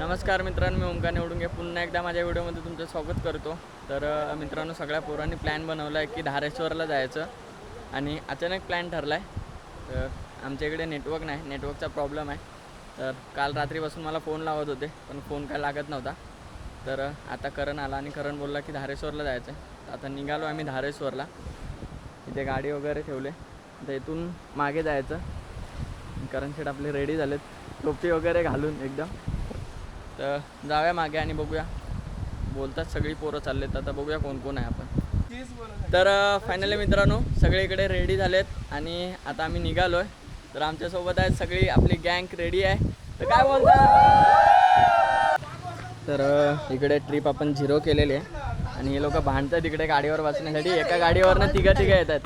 नमस्कार मित्रांनो मी ओमकार निवडून पुन्हा एकदा माझ्या व्हिडिओमध्ये तुमचं स्वागत करतो. तर मित्रांनो सगळ्या पोरांनी प्लॅन बनवला आहे की धारेश्वरला जायचं. आणि अचानक प्लॅन ठरला आहे तर आमच्या इकडे नेटवर्क नाही नेटवर्कचा प्रॉब्लेम आहे. तर काल रात्रीपासून मला फोन लावत होते पण फोन काय लागत नव्हता. तर आता करण आला आणि करण बोलला की धारेश्वरला जायचं आहे आता निघालो आम्ही धारेश्वरला. इथे गाडी वगैरे ठेवले. तर इथून मागे जायचं. करण शेट आपले रेडी झालेत. टोपी वगैरे घालून एकदम. तर जाऊया मागे आणि बघूया. बोलतात सगळी पोरं चाललेत आता बघूया कोण कोण आहे आपण. तर फायनली मित्रांनो सगळे इकडे रेडी झालेत आणि आता आम्ही निघालो आहे तर आमच्यासोबत आहेत सगळी आपली गँग रेडी आहे. तर काय बोलता? तर इकडे ट्रिप आपण झिरो केलेली आहे. आणि हे लोक भांडतात इकडे गाडीवर बसण्यासाठी. एका गाडीवरनं तिघं तिघं येतात.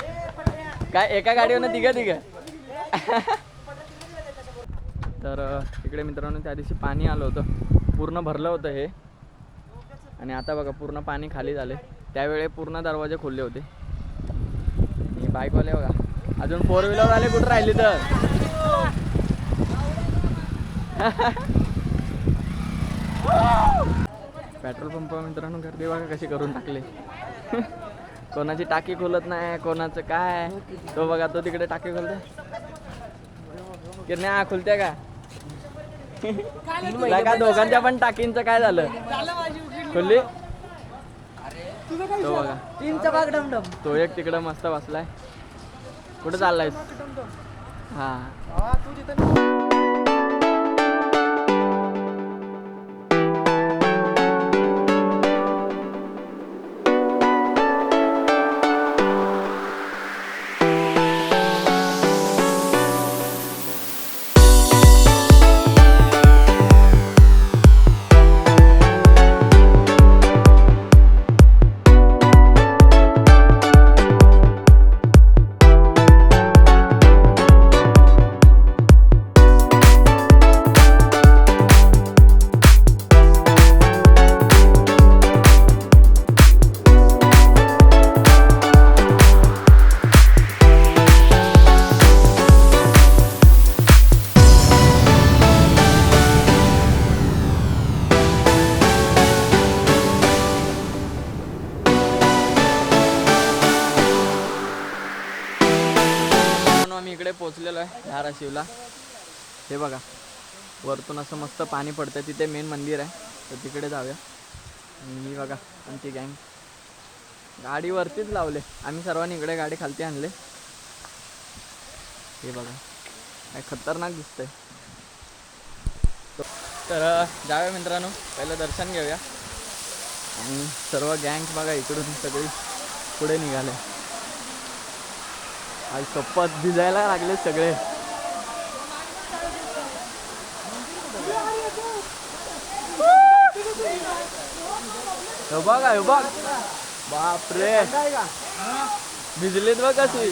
काय? एका गाडीवरनं तिघं तिघं? तर इकडे मित्रांनो त्या दिवशी पाणी आलं होतं. पूर्ण भरलं होतं हे. आणि आता बघा पूर्ण पाणी खाली झाले. त्यावेळे पूर्ण दरवाजे खोलले होते. बाईकवाले बघा अजून फोर व्हीलरवाले कुठं राहिले तर? पेट्रोल पंप मित्रांनो गर्दी बघा कशी करून टाकले. कोणाची टाकी खोलत नाही कोणाचं काय? तो बघा तो तिकडे टाकी खोलते किरण्या खुलते का? का दोघांच्या पण टाकींचं काय झालं? खुल्ली? तो बघा. तीनचा भाग डमडम तो एक तिकडं मस्त बसलाय. कुठे चाललायस? हा. तू धाराशिवला हे बघा वरतून असं मस्त पाणी पडतं तिथे मेन मंदिर आहे. तर तिकडे जाऊया. आणि बघा आमची गँग गाडीवरतीच लावले. आम्ही सर्वांनी इकडे गाडी खालती आणले. हे बघा. काय खतरनाक दिसतंय. तर जाऊया मित्रांनो. पहिलं दर्शन घेऊया. आणि सर्व गँग बघा इकडून सगळी पुढे निघाले. आज शपथ भिजायला लागले सगळे. हे बघा हे बघ. बापरे. भिजलेत बघ कशी.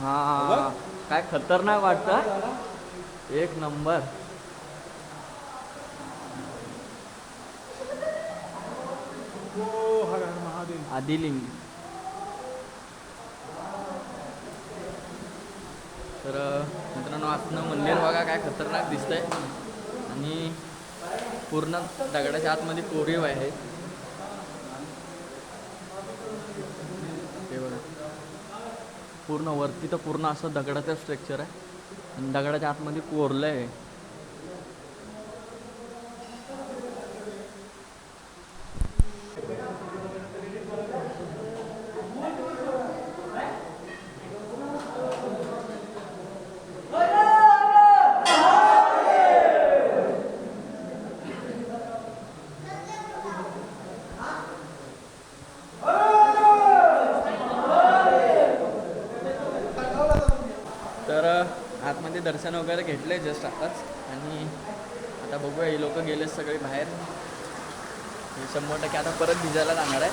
हा काय खतरनाक वाटतं? एक नंबर. आदिलिंग. तर मित्रांनो आतनं मंदिर बघा काय खतरनाक दिसतंय. आणि पूर्ण दगडाच्या आतमध्ये कोरीव आहे. हे बघा. पूर्ण वरती तर पूर्ण असं दगडाचं स्ट्रक्चर आहे. आणि दगडाच्या आतमध्ये कोरलं आहे तर आतमध्ये दर्शन वगैरे घेतले जस्ट आताच. आणि आता बघूया ही लोक गेले सगळे बाहेर. हे शंभर टक्के आता परत भिजायला जाणार आहे.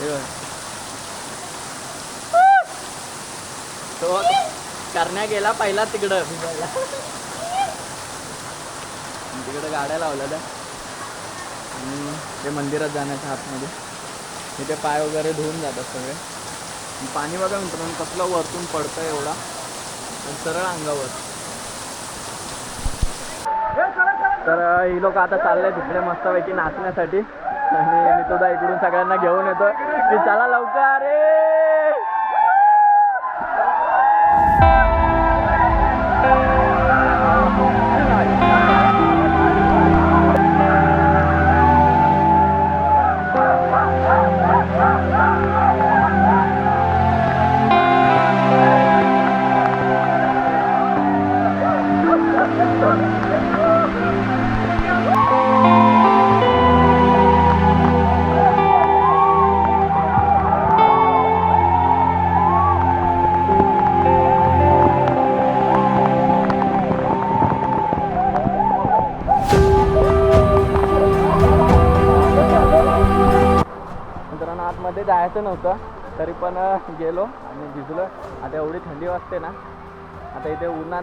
हे तो करण्या गेला पहिला तिकडं भिजायला. तिकडं गाड्या लावल्या त्या आणि ते मंदिरात जाण्याच्या आतमध्ये. तिथे पाय वगैरे धुवून जातात सगळे. पाणी बघा मित्रांनो कसलं वरतून पडतं एवढा. आणि सरळ अंगावर. तर ही लोक आता चालले तिकडे मस्तपैकी नाचण्यासाठी. आणि मी तुझा इकडून सगळ्यांना घेऊन येतो की चला लवकर अरे जायचं नव्हतं तरी पण गेलो आणि भिजलो. आता एवढी थंडी वाजते ना आता इथे उन्हात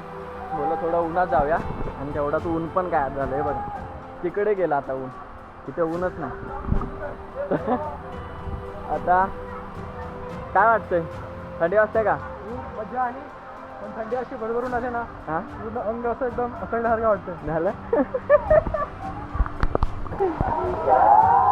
बोललो थोडं उन्हात जाऊया. आणि तेवढाच ऊन पण काय झालं आहे बघा. तिकडे गेलं आता ऊन. इथे ऊनच नाही. आता काय वाटतंय? थंडी वाजते का? मजा आणि पण थंडी अशी भरभरून आले ना हां? पूर्ण अंग असं एकदम असल्यासारखं वाटतं झालं?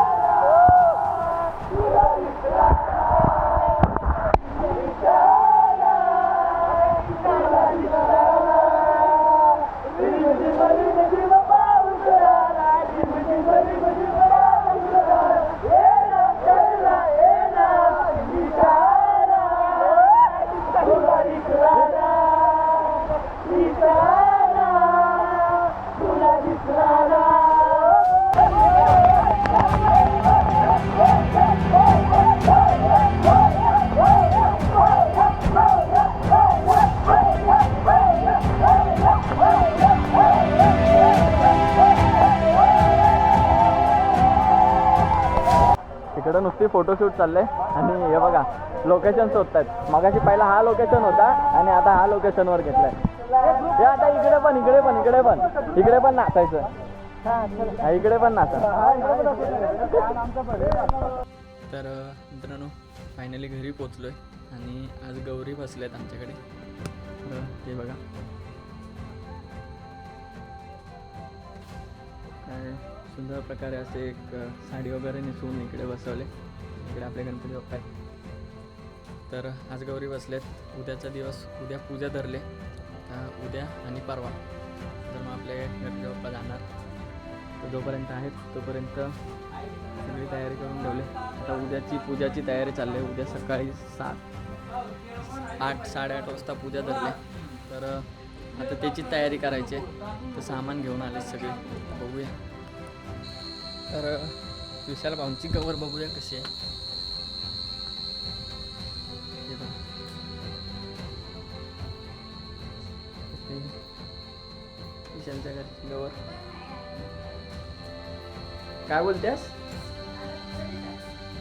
इकडं नुसती फोटोशूट चाललंय. आणि हे बघा लोकेशन शोधत आहेत मगाशी पहिला हा लोकेशन होता आणि आता हा लोकेशनवर घेतलाय. हे आता इकडे पण इकडे पण इकडे पण. इकडे पण नाचायचं. इकडे पण नाचा. तर मित्रांनो फायनली घरी पोचलोय आणि आज गौरी बसल्यात आमच्याकडे. तर हे बघा. काय? सुंदर प्रकारे असे एक साडी वगैरे नेसून इकडे बसवले. इकडे आपले गणपती बाप्पा आहेत. तर आज गौरी बसलेत. उद्याचा दिवस उद्या पूजा धरले. उद्या आणि परवा. तर मग आपले गणपती बाप्पा जाणार. तर जोपर्यंत आहेत तोपर्यंत सगळी तयारी करून ठेवली. आता उद्याची पूजाची तयारी चालली आहे. उद्या सकाळी सात आठ साडेआठ वाजता पूजा धरले तर आता त्याची तयारी करायची आहे. तर सामान घेऊन आले सगळे. बघूया. तर विशाल भाऊंची कवर बघूया कशी आहे. विशालच्या घरची कवर काय बोलतेस?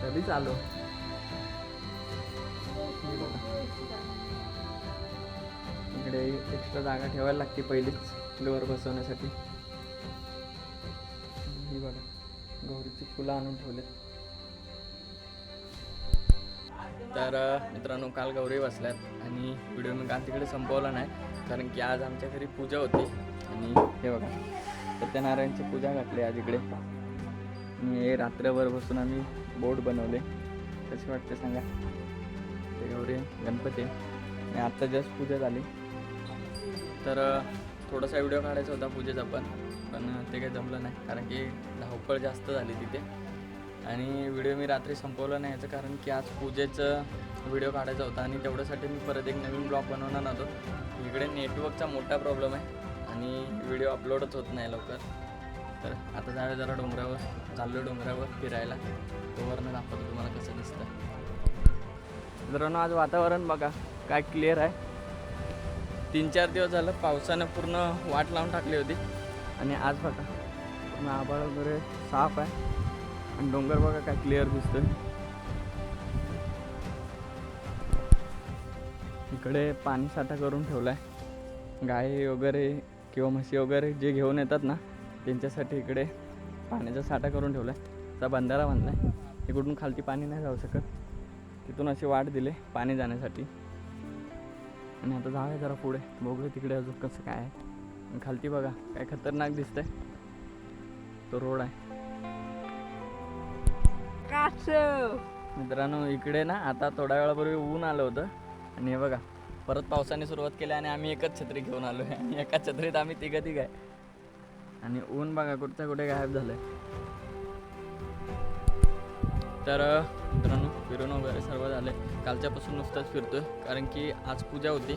कधीच आलो इकडे एक्स्ट्रा जागा ठेवायला लागते पहिलीच गवर बसवण्यासाठी. ही बघा. गौरीची फुलं आणून ठेवलेत. तर मित्रांनो काल गौरी बसल्यात आणि व्हिडिओ मी काल तिकडे संपवला नाही कारण की आज आमच्या घरी पूजा होती आणि हे बघा सत्यनारायणची पूजा घातली आज इकडे. आणि हे रात्रभर बसून आम्ही बोर्ड बनवले. कसे वाटते सांगा? ते गौरी गणपती. आणि आत्ता जस्ट पूजा झाली. तर थोडासा व्हिडिओ काढायचा होता पूजेचा पण. पण ते काही जमलं नाही. कारण की धावपळ जास्त झाली तिथे. आणि व्हिडिओ मी रात्री संपवला नाही याचं कारण की आज पूजेचं व्हिडिओ काढायचा होता आणि तेवढ्यासाठी मी परत एक नवीन ब्लॉग बनवणार नव्हतो इकडे नेटवर्कचा मोठा प्रॉब्लेम आहे आणि व्हिडिओ अपलोडच होत नाही लवकर. तर आता जाऊया जरा डोंगरावर. चाललो डोंगरावर फिरायला. तोवरनं दाखवतो तुम्हाला कसं दिसतं मित्रांनो आज वातावरण बघा काय क्लिअर आहे. तीन चार दिवस झालं पावसानं पूर्ण वाट लावून टाकली होती. आणि आज बघा पूर्ण आभाळ वगैरे साफ आहे. आणि डोंगर बघा काय क्लिअर दिसतोय. इकडे पाणी साठा करून ठेवला आहे गाय वगैरे किंवा म्हशी वगैरे जे घेऊन येतात ना त्यांच्यासाठी इकडे पाण्याचा साठा करून ठेवला आहे त्या बंधारा बांधलाय. इकडून खालती पाणी नाही जाऊ शकत. तिथून अशी वाट दिली पाणी जाण्यासाठी. आणि आता जाऊया जरा पुढे. बघूया तिकडे अजून कसं काय आहे. खालती बघा काय खतरनाक दिसतंय. तो रोड आहे. मित्रांनो इकडे ना आता थोड्या वेळापूर्वी ऊन आलं होतं. आणि हे बघा परत पावसाने सुरुवात केली आणि आम्ही एकच छत्री घेऊन आलो आहे आणि एका छत्रीत आम्ही तिघं तिघ आहे. आणि ऊन बघा कुठच्या कुठे गायब झालंय. तर मित्रांनो फिरून वगैरे सर्व झाले. कालच्यापासून नुसतंच फिरतोय कारण की आज पूजा होती.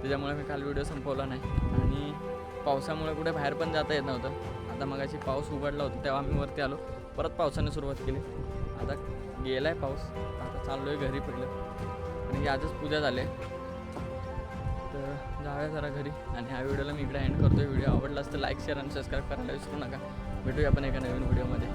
त्याच्यामुळे मी काल व्हिडिओ संपवला नाही. आणि पावसामुळे कुठे बाहेर पण जाता येत नव्हतं. आता मगाशी पाऊस उघडला होता तेव्हा आम्ही वरती आलो. परत पावसाने सुरुवात केली. आता गेला आहे पाऊस. आता चाललो आहे घरी पडलं आणि आजच पूजा झाली. आहे. तर जाऊया जरा घरी. आणि ह्या व्हिडिओला मी इकडे एंड करतो व्हिडिओ आवडला असतं लाईक शेअर आणि सबस्क्राईब करायला विसरू नका. भेटूया आपण एका नवीन व्हिडिओमध्ये.